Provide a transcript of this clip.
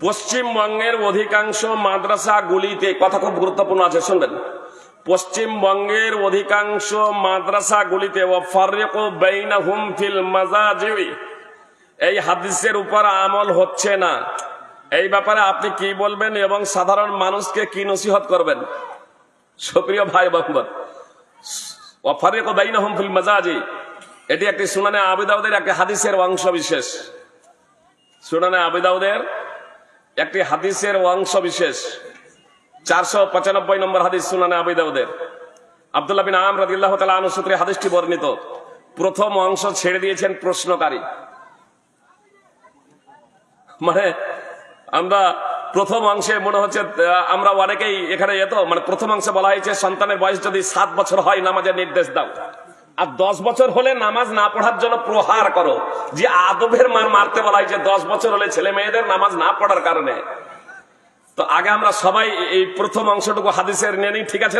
পশ্চিমবঙ্গের অধিকাংশ মাদ্রাসাগুলিতে কথা খুব গুরুত্বপূর্ণ আছে, শুনবেন। পশ্চিমবঙ্গের অধিকাংশ ফিল মাজাজিই এই হাদিসের উপর আমল হচ্ছে না। এই ব্যাপারে আপনি কি বলবেন এবং সাধারণ মানুষকে কি নসিহত করবেন? সুপ্রিয় ভাই মাজাজি এটি একটি সুনানে আবিদাউদের একটি হাদিসের অংশ বিশেষ সুনানে আবিদাউদের একটি হাদিসের অংশ বিশেষ। চারশো পঁচানব্বই নম্বর হাদিস সুনানে আবিদাউদের আব্দুল্লাহ বিন আম রাদিল্লাহ তালা আনুসূত্রে হাদিসটি বর্ণিত। প্রথম অংশ ছেড়ে দিয়েছেন প্রশ্নকারী। মানে আমরা প্রথম অংশে মনে হচ্ছে আমরা অনেকেই এখানে এত মানে প্রথম অংশে বলা হয়েছে, সন্তানের বয়স যদি সাত বছর হয়, নামাজের নির্দেশ দাও। আর দশ বছর হলে নামাজ না পড়ার জন্য প্রহার করো। যে আদবের মার মারতে বলা হয়েছে দশ বছর হলে ছেলে মেয়েদের নামাজ না পড়ার কারণে। তো আগে আমরা সবাই এই প্রথম অংশটুকু হাদিসের নিয়ে নিই, ঠিক আছে?